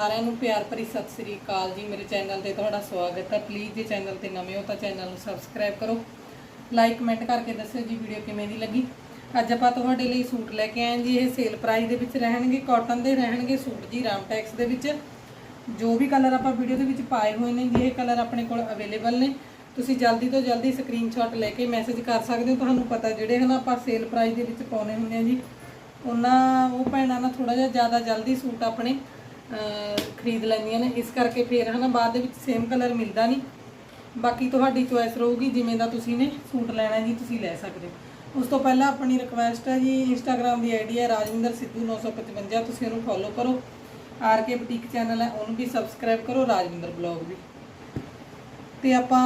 ਸਾਰਿਆਂ ਨੂੰ ਪਿਆਰ ਭਰੀ ਸਤਿ ਸ੍ਰੀ ਅਕਾਲ ਜੀ। ਮੇਰੇ ਚੈਨਲ ਤੇ ਤੁਹਾਡਾ ਸਵਾਗਤ ਹੈ। ਪਲੀਜ਼ ਜੇ ਚੈਨਲ ਤੇ ਨਵੇਂ ਹੋ ਤਾਂ ਚੈਨਲ ਨੂੰ ਸਬਸਕ੍ਰਾਈਬ ਕਰੋ। ਲਾਈਕ ਕਮੈਂਟ ਕਰਕੇ ਦੱਸਿਓ ਜੀ ਵੀਡੀਓ ਕਿਵੇਂ ਦੀ ਲੱਗੀ। ਅੱਜ ਆਪਾਂ ਤੁਹਾਡੇ ਲਈ ਸੂਟ ਲੈ ਕੇ ਆਏ ਜੀ। ਇਹ ਸੇਲ ਪ੍ਰਾਈਸ ਦੇ ਵਿੱਚ ਰਹਿਣਗੇ ਕਾਟਨ ਦੇ ਰਹਿਣਗੇ ਸੂਟ ਜੀ ਰਾਮ ਟੈਕਸ ਦੇ ਵਿੱਚ। ਜੋ ਵੀ ਕਲਰ ਆਪਾਂ ਵੀਡੀਓ ਦੇ ਵਿੱਚ ਪਾਏ ਹੋਏ ਨੇ ਜੀ, ਇਹ ਕਲਰ ਆਪਣੇ ਕੋਲ ਅਵੇਲੇਬਲ ਨੇ। ਤੁਸੀਂ ਜਲਦੀ ਤੋਂ ਜਲਦੀ ਸਕਰੀਨਸ਼ਾਟ ਲੈ ਕੇ ਮੈਸੇਜ ਕਰ ਸਕਦੇ ਹੋ। ਤੁਹਾਨੂੰ ਪਤਾ ਜਿਹੜੇ ਹਨ ਆਪਾਂ ਸੇਲ ਪ੍ਰਾਈਸ ਦੇ ਵਿੱਚ ਪਾਉਨੇ ਹੁੰਦੇ ਆ ਜੀ, ਉਹਨਾਂ, ਉਹ ਭੈਣਾਂ ਨਾਲ ਥੋੜਾ ਜਿਹਾ ਜ਼ਿਆਦਾ ਜਲਦੀ ਸੂਟ ਆਪਣੇ ਖਰੀਦ ਲੈਂਦੀਆਂ ਨੇ। ਇਸ ਕਰਕੇ ਫੇਰ ਹਨਾ ਬਾਅਦ ਦੇ ਵਿੱਚ ਸੇਮ ਕਲਰ ਮਿਲਦਾ ਨਹੀਂ। ਬਾਕੀ ਤੁਹਾਡੀ ਚੋਇਸ ਰਹੂਗੀ, ਜਿਵੇਂ ਦਾ ਤੁਸੀਂ ਨੇ ਸੂਟ ਲੈਣਾ ਜੀ, ਤੁਸੀਂ ਲੈ ਸਕਦੇ ਹੋ। ਉਸ ਤੋਂ ਪਹਿਲਾਂ ਆਪਣੀ ਰਿਕੁਐਸਟ ਹੈ ਜੀ ਇੰਸਟਾਗ੍ਰam ਦੀ ਆਈਡੀ ਹੈ ਰਾਜਵਿੰਦਰ ਸਿੱਧੂ 955 ਤੁਸੀਂ ਉਹਨੂੰ ਫੋਲੋ ਕਰੋ। ਆਰ ਕੇ ਬੁਟੀਕ ਚੈਨਲ ਹੈ, ਉਹਨੂੰ ਵੀ ਸਬਸਕ੍ਰਾਈਬ ਕਰੋ, ਰਾਜਵਿੰਦਰ ਬਲੌਗ ਵੀ। ਤੇ ਆਪਾਂ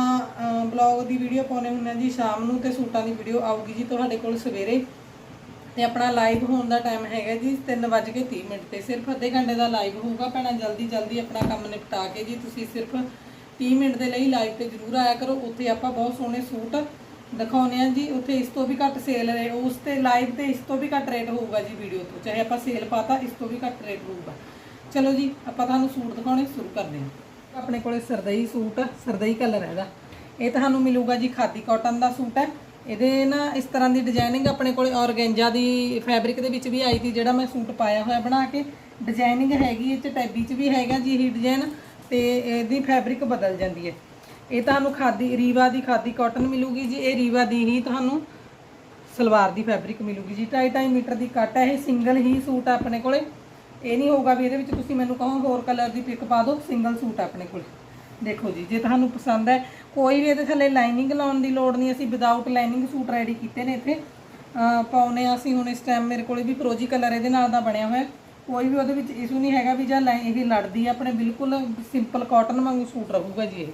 ਬਲੌਗ ਦੀ ਵੀਡੀਓ ਪਾਉਨੇ ਹੁੰਦੇ ਹਾਂ ਜੀ, ਸ਼ਾਮ ਨੂੰ ਤੇ ਸੂਟਾਂ ਦੀ ਵੀਡੀਓ ਆਊਗੀ ਜੀ ਤੁਹਾਡੇ ਕੋਲ ਸਵੇਰੇ। ਤੇ ਆਪਣਾ ਲਾਈਵ ਹੋਣ ਦਾ ਟਾਈਮ ਹੈਗਾ ਜੀ 3:30 ਮਿੰਟ ਤੇ। ਸਿਰਫ ਅੱਧੇ ਘੰਟੇ ਦਾ ਲਾਈਵ ਹੋਊਗਾ ਭੈਣਾਂ, ਜਲਦੀ ਜਲਦੀ ਆਪਣਾ ਕੰਮ ਨਿਪਟਾ ਕੇ ਜੀ ਤੁਸੀਂ ਸਿਰਫ 30 ਮਿੰਟ ਦੇ ਲਈ ਲਾਈਵ ਤੇ ਜ਼ਰੂਰ ਆਇਆ ਕਰੋ। ਉੱਥੇ ਆਪਾਂ ਬਹੁਤ ਸੋਹਣੇ ਸੂਟ ਦਿਖਾਉਨੇ ਆ ਜੀ। ਉੱਥੇ ਇਸ ਤੋਂ ਵੀ ਘੱਟ ਸੇਲ ਰੇ ਉਸ ਤੇ ਲਾਈਵ ਤੇ ਇਸ ਤੋਂ ਵੀ ਘੱਟ ਰੇਟ ਹੋਊਗਾ ਜੀ ਵੀਡੀਓ ਤੋਂ। ਚਾਹੇ ਆਪਾਂ ਸੇਲ ਪਾਤਾ, ਇਸ ਤੋਂ ਵੀ ਘੱਟ ਰੇਟ ਹੋਊਗਾ। ਚਲੋ ਜੀ, ਆਪਾਂ ਤੁਹਾਨੂੰ ਸੂਟ ਦਿਖਾਉਣੇ ਸ਼ੁਰੂ ਕਰਦੇ ਹਾਂ। ਆਪਣੇ ਕੋਲੇ ਸਰਦਈ ਸੂਟ, ਸਰਦਈ ਕਲਰ ਹੈਗਾ। ਇਹ ਤੁਹਾਨੂੰ ਮਿਲੂਗਾ ਜੀ ਖਾਦੀ ਕਾਟਨ ਦਾ ਸੂਟ ਹੈ। ਇਹਦੇ ਨਾ ਇਸ ਤਰ੍ਹਾਂ ਦੀ ਡਿਜ਼ਾਈਨਿੰਗ ਆਪਣੇ ਕੋਲ ਔਰਗੈਂਜਾ ਦੀ ਫੈਬਰਿਕ ਦੇ ਵਿੱਚ ਵੀ ਆਈ ਸੀ, ਜਿਹੜਾ ਮੈਂ ਸੂਟ ਪਾਇਆ ਹੋਇਆ ਬਣਾ ਕੇ। ਡਿਜ਼ਾਈਨਿੰਗ ਹੈਗੀ ਇਹ ਚ ਟੈਬੀ ਚ ਵੀ ਹੈਗਾ ਜੀ ਇਹ ਡਿਜ਼ਾਈਨ ਤੇ ਇਹਦੀ ਫੈਬਰਿਕ ਬਦਲ ਜਾਂਦੀ ਹੈ। ਇਹ ਤੁਹਾਨੂੰ ਖਾਦੀ, ਰੀਵਾ ਦੀ ਖਾਦੀ ਕਾਟਨ ਮਿਲੂਗੀ ਜੀ, ਇਹ ਰੀਵਾ ਦੀ ਹੀ ਤੁਹਾਨੂੰ ਸਲਵਾਰ ਦੀ ਫੈਬਰਿਕ ਮਿਲੂਗੀ ਜੀ। 2.5 ਮੀਟਰ ਦੀ ਕੱਟ ਹੈ, ਇਹ ਸਿੰਗਲ ਹੀ ਸੂਟ ਆ ਆਪਣੇ ਕੋਲੇ। ਇਹ ਨਹੀਂ ਹੋਊਗਾ ਵੀ ਇਹਦੇ ਵਿੱਚ ਤੁਸੀਂ ਮੈਨੂੰ ਕਹੋ ਹੋਰ ਕਲਰ ਦੀ ਪਿਕ ਪਾ ਦਿਓ ਸਿੰਗਲ ਸੂਟ ਆ ਆਪਣੇ ਕੋਲੇ। ਦੇਖੋ ਜੀ, ਜੇ ਤੁਹਾਨੂੰ ਪਸੰਦ ਹੈ, ਕੋਈ ਵੀ ਇਹਦੇ ਥੱਲੇ ਲਾਈਨਿੰਗ ਲਾਉਣ ਦੀ ਲੋੜ ਨਹੀਂ, ਅਸੀਂ ਵਿਦਆਊਟ ਲਾਈਨਿੰਗ ਸੂਟ ਰੈਡੀ ਕੀਤੇ ਨੇ ਇੱਥੇ। ਅਹ ਪਾਉਨੇ ਆ ਅਸੀਂ ਹੁਣ ਇਸ ਟਾਈਮ ਮੇਰੇ ਕੋਲੇ ਵੀ ਫਰੋਜੀ ਕਲਰ ਇਹਦੇ ਨਾਲ ਦਾ ਬਣਿਆ ਹੋਇਆ। ਕੋਈ ਵੀ ਉਹਦੇ ਵਿੱਚ ਇਸ਼ੂ ਨਹੀਂ ਹੈਗਾ ਵੀ ਜਾਂ ਲਾਈ- ਇਹ ਲੜਦੀ ਆ, ਆਪਣੇ ਬਿਲਕੁਲ ਸਿੰਪਲ ਕਾਟਨ ਵਾਂਗੂ ਸੂਟ ਰਹੂਗਾ ਜੀ ਇਹ।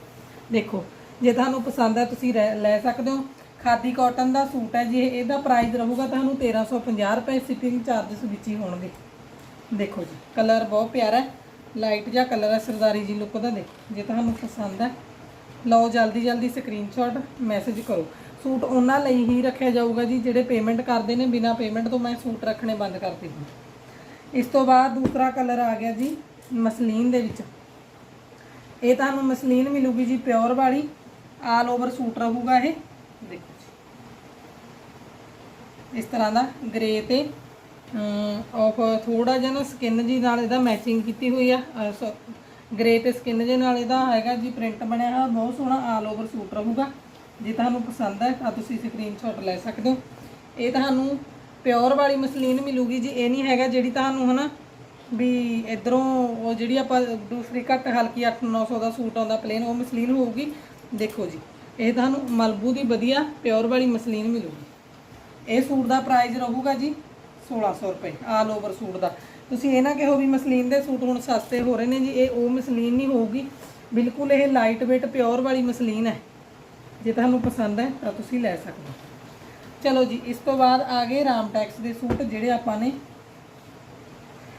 ਦੇਖੋ, ਜੇ ਤੁਹਾਨੂੰ ਪਸੰਦ ਹੈ, ਤੁਸੀਂ ਰਹਿ- ਲੈ ਸਕਦੇ ਹੋ। ਖਾਦੀ ਕਾਟਨ ਦਾ ਸੂਟ ਹੈ ਜੀ ਇਹਦਾ ਪ੍ਰਾਈਸ ਰਹੂਗਾ ਤੁਹਾਨੂੰ 1350 ਰੁਪਏ ਸ਼ਿਪਿੰਗ ਚਾਰजेस ਵਿੱਚ ਹੀ ਹੋਣਗੇ। ਦੇਖੋ ਜੀ ਕਲਰ ਬਹੁਤ ਪਿਆਰਾ ਹੈ। ਲਾਈਟ ਜਿਹਾ ਕਲਰ ਹੈ ਸਰਦਾਰੀ ਜੀ ਲੁੱਕ ਦਾ ਦੇ, ਜੇ ਤੁਹਾਨੂੰ ਪਸੰਦ ਹੈ ਲਓ ਜਲਦੀ ਜਲਦੀ ਸਕਰੀਨਸ਼ਾਟ ਮੈਸੇਜ ਕਰੋ। ਸੂਟ ਉਹਨਾਂ ਲਈ ਹੀ ਰੱਖਿਆ ਜਾਊਗਾ ਜੀ, ਜਿਹੜੇ ਪੇਮੈਂਟ ਕਰਦੇ ਨੇ, ਬਿਨਾ ਪੇਮੈਂਟ ਤੋਂ ਮੈਂ ਸੂਟ ਰੱਖਣੇ ਬੰਦ ਕਰ ਦਿੱਤੇ। ਇਸ ਤੋਂ ਬਾਅਦ ਦੂਸਰਾ ਕਲਰ ਆ ਗਿਆ ਜੀ, ਮਸਲੀਨ ਦੇ ਵਿੱਚ। ਇਹ ਤੁਹਾਨੂੰ ਮਸਲੀਨ ਮਿਲੂਗੀ ਜੀ, ਪਿਓਰ ਵਾਲੀ। ਆਲ ਓਵਰ ਸੂਟ ਰਹੂਗਾ ਇਹ। ਦੇਖੋ ਜੀ। ਇਸ ਤਰ੍ਹਾਂ ਦਾ ਗ੍ਰੇ ਤੇ ਆਫ ਥੋੜਾ ਜਿਹਾ ਨਾ ਸਕਿਨ ਜੀ ਨਾਲ ਇਹਦਾ ਮੈਚਿੰਗ ਕੀਤੀ ਹੋਈ ਆ। ਗ੍ਰੇ ਤੇ ਸਕਿਨ ਜੇ ਨਾਲ ਇਹਦਾ ਹੈਗਾ ਜੀ ਪ੍ਰਿੰਟ ਬਣਿਆ ਹੋਇਆ, ਬਹੁਤ ਸੋਹਣਾ ਆਲ ਓਵਰ ਸੂਟ ਰਹੂਗਾ। ਜੇ ਤੁਹਾਨੂੰ ਪਸੰਦ ਹੈ ਤਾਂ ਤੁਸੀਂ ਸਕਰੀਨਸ਼ਾਟ ਲੈ ਸਕਦੇ ਹੋ। ਇਹ ਤੁਹਾਨੂੰ ਪਿਓਰ ਵਾਲੀ ਮਸਲੀਨ ਮਿਲੂਗੀ ਜੀ, ਇਹ ਨਹੀਂ ਹੈਗਾ ਜਿਹੜੀ ਤੁਹਾਨੂੰ ਹਨਾ ਵੀ ਇਧਰੋਂ ਉਹ ਜਿਹੜੀ ਆਪਾਂ ਦੂਸਰੀ ਘੱਟ ਹਲਕੀ 8-900 ਦਾ ਸੂਟ ਆਉਂਦਾ ਪਲੇਨ ਉਹ ਮਸਲੀਨ ਹੋਊਗੀ। ਦੇਖੋ ਜੀ, ਇਹ ਤੁਹਾਨੂੰ ਮਲਬੂ ਦੀ ਵਧੀਆ ਪਿਓਰ ਵਾਲੀ ਮਸਲੀਨ ਮਿਲੂਗੀ। ਇਹ ਸੂਟ ਦਾ ਪ੍ਰਾਈਸ ਰਹੂਗਾ ਜੀ 1600 ਰੁਪਏ, ਆਲ ਓਵਰ ਸੂਟ ਦਾ। ਤੁਸੀਂ ਇਹ ਨਾ ਕਿਹੋ ਵੀ ਮਸਲੀਨ ਦੇ ਸੂਟ ਹੁਣ ਸਸਤੇ ਹੋ ਰਹੇ ਨੇ ਜੀ, ਇਹ ਉਹ ਮਸਲੀਨ ਨਹੀਂ ਹੋਊਗੀ। ਬਿਲਕੁਲ ਇਹ ਲਾਈਟ weight ਪਿਓਰ ਵਾਲੀ ਮਸਲੀਨ ਹੈ। ਜੇ ਤੁਹਾਨੂੰ ਪਸੰਦ ਹੈ, ਤਾਂ ਤੁਸੀਂ ਲੈ ਸਕਦੇ ਹੋ। ਚਲੋ ਜੀ, ਇਸ ਤੋਂ ਬਾਅਦ ਆ ਗਏ ਰਾਮ ਟੈਕਸ ਦੇ ਸੂਟ, ਜਿਹੜੇ ਆਪਾਂ ਨੇ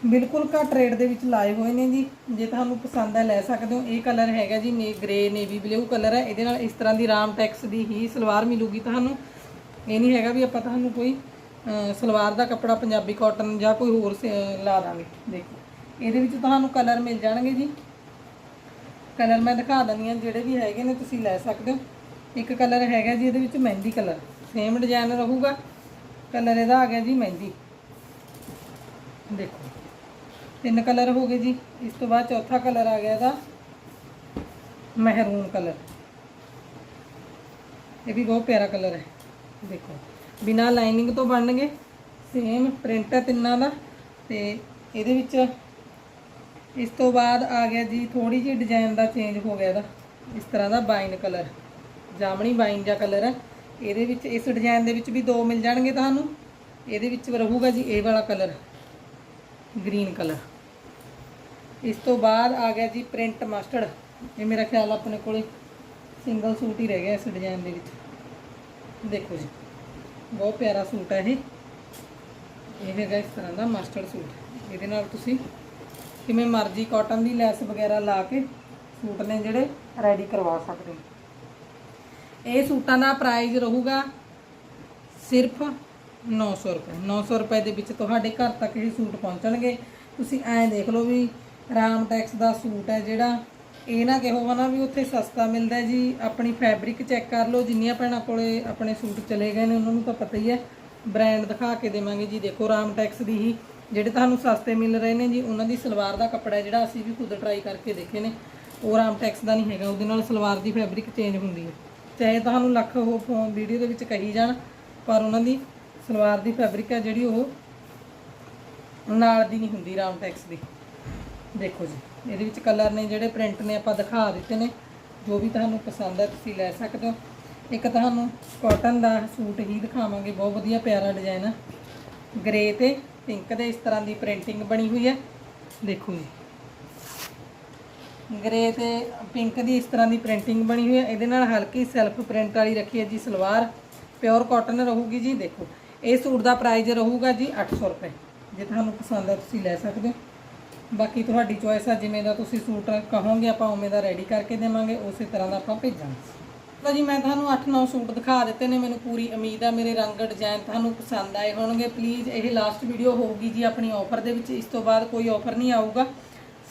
ਬਿਲਕੁਲ ਘੱਟ ਰੇਟ ਦੇ ਵਿੱਚ ਲਾਏ ਹੋਏ ਨੇ ਜੀ। ਜੇ ਤੁਹਾਨੂੰ ਪਸੰਦ ਹੈ, ਲੈ ਸਕਦੇ ਹੋ। ਇਹ ਕਲਰ ਹੈਗਾ ਜੀ ਨੇ ਗ੍ਰੇ ਨੇਵੀ ਬਲੂ ਕਲਰ ਹੈ। ਇਹਦੇ ਨਾਲ ਇਸ ਤਰ੍ਹਾਂ ਦੀ ਰਾਮ ਟੈਕਸ ਦੀ ਹੀ ਸਲਵਾਰ ਮਿਲੂਗੀ ਤੁਹਾਨੂੰ। ਇਹ ਨਹੀਂ ਹੈਗਾ ਵੀ ਆਪਾਂ ਤੁਹਾਨੂੰ ਕੋਈ ਸਲਵਾਰ ਦਾ ਕੱਪੜਾ, ਪੰਜਾਬੀ ਕਾਟਨ ਜਾਂ ਕੋਈ ਹੋਰ ਸ- ਲਾ ਦਾਂਗੇ। ਦੇਖੋ, ਇਹਦੇ ਵਿੱਚ ਤੁਹਾਨੂੰ ਕਲਰ ਮਿਲ ਜਾਣਗੇ ਜੀ। ਕਲਰ ਮੈਂ ਦਿਖਾ ਦਿੰਦੀ ਹਾਂ, ਜਿਹੜੇ ਵੀ ਹੈਗੇ ਨੇ, ਤੁਸੀਂ ਲੈ ਸਕਦੇ ਹੋ। ਇੱਕ ਕਲਰ ਹੈਗਾ ਜੀ, ਇਹਦੇ ਵਿੱਚ ਮਹਿੰਦੀ ਕਲਰ ਸੇਮ ਡਿਜ਼ਾਈਨ ਰਹੂਗਾ। ਕਲਰ ਇਹਦਾ ਆ ਗਿਆ ਜੀ, ਮਹਿੰਦੀ। ਦੇਖੋ, ਤਿੰਨ ਕਲਰ ਹੋ ਗਏ ਜੀ। ਇਸ ਤੋਂ ਬਾਅਦ ਚੌਥਾ ਕਲਰ ਆ ਗਿਆ ਇਹਦਾ। ਮਹਿਰੂਨ ਕਲਰ ਇਹ ਵੀ ਬਹੁਤ ਪਿਆਰਾ ਕਲਰ ਹੈ। ਦੇਖੋ। ਬਿਨਾ ਲਾਈਨਿੰਗ ਤੋਂ ਬਣਨਗੇ। ਸੇਮ ਪ੍ਰਿੰਟ ਹੈ ਤਿੰਨਾਂ ਦਾ। ਤੇ ਇਹਦੇ ਵਿੱਚ ਇਸ ਤੋਂ ਬਾਅਦ ਆ ਗਿਆ ਜੀ ਥੋੜੀ ਜਿਹੀ ਡਿਜ਼ਾਈਨ ਦਾ ਚੇਂਜ ਹੋ ਗਿਆ ਇਹਦਾ। ਇਸ ਤਰ੍ਹਾਂ ਦਾ ਬਾਈਨ ਕਲਰ ਜਾਮਣੀ ਬਾਈਨ ਜਾਂ ਕਲਰ ਹੈ ਇਹਦੇ ਵਿੱਚ, ਇਸ ਡਿਜ਼ਾਈਨ ਦੇ ਵਿੱਚ ਵੀ ਦੋ ਮਿਲ ਜਾਣਗੇ ਤੁਹਾਨੂੰ। ਇਹਦੇ ਵਿੱਚ ਰਹੂਗਾ ਜੀ ਇਹ ਵਾਲਾ ਕਲਰ ਗ੍ਰੀਨ ਕਲਰ ਇਸ ਤੋਂ ਬਾਅਦ ਆ ਗਿਆ ਜੀ ਪ੍ਰਿੰਟ ਮਸਟਰਡ ਇਹ ਮੇਰਾ ਖਿਆਲ ਆਪਣੇ ਕੋਲੇ ਸਿੰਗਲ ਸੂਟ ਹੀ ਰਹਿ ਗਿਆ ਇਸ ਡਿਜ਼ਾਈਨ ਦੇ ਵਿੱਚ। ਦੇਖੋ ਜੀ। ਬਹੁਤ ਪਿਆਰਾ ਸੂਟ ਹੈ ਇਹ। ਇਹ ਹੈਗਾ ਇਸ ਤਰ੍ਹਾਂ ਦਾ ਮਸਟਰਡ ਸੂਟ। ਇਹਦੇ ਨਾਲ ਤੁਸੀਂ ਕਿਵੇਂ ਮਰਜ਼ੀ ਕਾਟਨ ਦੀ ਲੈਸ ਵਗੈਰਾ ਲਾ ਕੇ ਸੂਟ ਨੇ ਜਿਹੜੇ ਰੈਡੀ ਕਰਵਾ ਸਕਦੇ ਹੋ। ਇਹ ਸੂਟਾਂ ਦਾ ਪ੍ਰਾਈਸ ਰਹੂਗਾ ਸਿਰਫ 900 ਰੁਪਏ। 900 ਰੁਪਏ ਦੇ ਵਿੱਚ ਤੁਹਾਡੇ ਘਰ ਤੱਕ ਇਹ ਸੂਟ ਪਹੁੰਚਣਗੇ। ਤੁਸੀਂ ਐਂ ਦੇਖ ਲਓ ਵੀ ਰਾਮਟੈਕਸ ਦਾ ਸੂਟ ਹੈ ਜਿਹੜਾ ਇਹ ਨਾ ਕਿਹੋ ਵਾ ਨਾ ਵੀ ਉੱਥੇ ਸਸਤਾ ਮਿਲਦਾ ਜੀ, ਆਪਣੀ ਫੈਬਰਿਕ ਚੈੱਕ ਕਰ ਲਓ, ਜਿੰਨੀਆਂ ਭੈਣਾਂ ਕੋਲੇ ਆਪਣੇ ਸੂਟ ਚਲੇ ਗਏ ਨੇ, ਉਹਨਾਂ ਨੂੰ ਤਾਂ ਪਤਾ ਹੀ ਹੈ। ਬ੍ਰਾਂਡ ਦਿਖਾ ਕੇ ਦੇਵਾਂਗੇ ਜੀ, ਦੇਖੋ ਰਾਮ ਟੈਕਸ ਦੀ ਹੀ, ਜਿਹੜੇ ਤੁਹਾਨੂੰ ਸਸਤੇ ਮਿਲ ਰਹੇ ਨੇ ਜੀ, ਉਹਨਾਂ ਦੀ ਸਲਵਾਰ ਦਾ ਕੱਪੜਾ ਜਿਹੜਾ ਅਸੀਂ ਵੀ ਖੁਦ ਟਰਾਈ ਕਰਕੇ ਦੇਖੇ ਨੇ। ਉਹ ਰਾਮ ਟੈਕਸ ਦਾ ਨਹੀਂ ਹੈਗਾ, ਉਹਦੇ ਨਾਲ ਸਲਵਾਰ ਦੀ ਫੈਬਰਿਕ ਚੇਂਜ ਹੁੰਦੀ ਹੈ। ਚਾਹੇ ਤੁਹਾਨੂੰ ਲੱਖ ਉਹ ਫੋਨ ਵੀਡੀਓ ਦੇ ਵਿੱਚ ਕਹੀ ਜਾਣ, ਪਰ ਉਹਨਾਂ ਦੀ ਸਲਵਾਰ ਦੀ ਫੈਬਰਿਕ ਹੈ ਜਿਹੜੀ ਉਹ ਨਾਲ ਦੀ ਨਹੀਂ ਹੁੰਦੀ ਰਾਮਟੈਕਸ ਦੀ। ਦੇਖੋ ਜੀ, ਇਹਦੇ ਵਿੱਚ ਕਲਰ ਨੇ ਜਿਹੜੇ ਪ੍ਰਿੰਟ ਨੇ ਆਪਾਂ ਦਿਖਾ ਦਿੱਤੇ ਨੇ, ਜੋ ਵੀ ਤੁਹਾਨੂੰ ਪਸੰਦ ਹੈ ਤੁਸੀਂ ਲੈ ਸਕਦੇ ਹੋ। ਇੱਕ ਤੁਹਾਨੂੰ ਕਾਟਨ ਦਾ ਸੂਟ ਹੀ ਦਿਖਾਵਾਂਗੇ, ਬਹੁਤ ਵਧੀਆ ਪਿਆਰਾ ਡਿਜ਼ਾਈਨ ਆ। ਗ੍ਰੇ ਤੇ ਪਿੰਕ ਦੇ ਇਸ ਤਰ੍ਹਾਂ ਦੀ ਪ੍ਰਿੰਟਿੰਗ ਬਣੀ ਹੋਈ ਹੈ ਦੇਖੋ ਜੀ। ਗ੍ਰੇ ਤੇ ਪਿੰਕ ਦੀ ਇਸ ਤਰ੍ਹਾਂ ਦੀ ਪ੍ਰਿੰਟਿੰਗ ਬਣੀ ਹੋਈ ਹੈ ਇਹਦੇ ਨਾਲ ਹਲਕੀ ਸੈਲਫ ਪ੍ਰਿੰਟ ਵਾਲੀ ਰੱਖੀ ਹੈ ਜੀ ਸਲਵਾਰ। ਪਿਓਰ ਕਾਟਨ ਰਹੂਗੀ ਜੀ, ਦੇਖੋ। ਇਹ ਸੂਟ ਦਾ ਪ੍ਰਾਈਸ ਰਹੂਗਾ ਜੀ 800 ਰੁਪਏ। ਜੇ ਤੁਹਾਨੂੰ ਪਸੰਦ ਹੈ ਤੁਸੀਂ ਲੈ ਸਕਦੇ ਹੋ। ਬਾਕੀ ਤੁਹਾਡੀ ਚੋਇਸ ਆ, ਜਿਵੇਂ ਦਾ ਤੁਸੀਂ ਸੂਟ ਕਹੋਗੇ, ਆਪਾਂ ਉਵੇਂ ਦਾ ਰੈਡੀ ਕਰਕੇ ਦੇਵਾਂਗੇ, ਉਸੇ ਤਰ੍ਹਾਂ ਦਾ ਆਪਾਂ ਭੇਜਾਂਗੇ। ਲਓ ਜੀ, ਮੈਂ ਤੁਹਾਨੂੰ 8-9 ਸੂਟ ਦਿਖਾ ਦਿੱਤੇ ਨੇ, ਮੈਨੂੰ ਪੂਰੀ ਉਮੀਦ ਆ, ਮੇਰੇ ਰੰਗ ਡਿਜ਼ਾਈਨ ਤੁਹਾਨੂੰ ਪਸੰਦ ਆਏ ਹੋਣਗੇ। ਪਲੀਜ਼ ਇਹ ਲਾਸਟ ਵੀਡੀਓ ਹੋਊਗੀ ਜੀ ਆਪਣੀ ਆਫਰ ਦੇ ਵਿੱਚ, ਇਸ ਤੋਂ ਬਾਅਦ ਕੋਈ ਆਫਰ ਨਹੀਂ ਆਊਗਾ।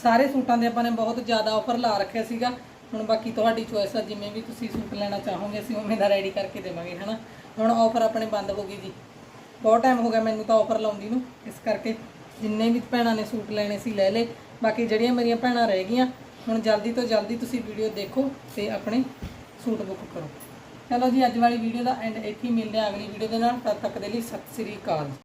ਸਾਰੇ ਸੂਟਾਂ ਦੇ ਆਪਾਂ ਨੇ ਬਹੁਤ ਜ਼ਿਆਦਾ ਆਫਰ ਲਾ ਰੱਖਿਆ ਸੀਗਾ। ਹੁਣ ਬਾਕੀ ਤੁਹਾਡੀ ਚੋਇਸ ਆ, ਜਿਵੇਂ ਵੀ ਤੁਸੀਂ ਸੂਟ ਲੈਣਾ ਚਾਹੋਗੇ, ਅਸੀਂ ਉਵੇਂ ਦਾ ਰੈਡੀ ਕਰਕੇ ਦੇਵਾਂਗੇ, ਹਨਾ? ਹੁਣ ਆਫਰ ਆਪਣੇ ਬੰਦ ਹੋ ਗਈ ਜੀ। ਬਹੁਤ ਟਾਈਮ ਹੋ ਗਿਆ ਮੈਨੂੰ ਤਾਂ ਆਫਰ ਲਾਉਂਦੀ ਨੂੰ, ਇਸ ਕਰਕੇ ਜਿੰਨੇ ਵੀ ਭੈਣਾਂ ਨੇ ਸੂਟ ਲੈਣੇ ਸੀ ਲੈ ਲਏ। ਬਾਕੀ ਜਿਹੜੀਆਂ ਮੇਰੀਆਂ ਭੈਣਾਂ ਰਹਿ ਗਈਆਂ, ਹੁਣ ਜਲਦੀ ਤੋਂ ਜਲਦੀ ਤੁਸੀਂ ਵੀਡੀਓ ਦੇਖੋ ਤੇ ਆਪਣੇ ਸੂਟ ਬੁੱਕ ਕਰੋ। ਚਲੋ ਜੀ, ਅੱਜ ਵਾਲੀ ਵੀਡੀਓ ਦਾ ਐਂਡ ਇੱਥੇ ਹੀ ਮਿਲਦੇ ਆ ਅਗਲੀ ਵੀਡੀਓ ਦੇ ਨਾਲ। ਤਦ ਤੱਕ ਦੇ ਲਈ ਸਤਿ ਸ੍ਰੀ ਅਕਾਲ।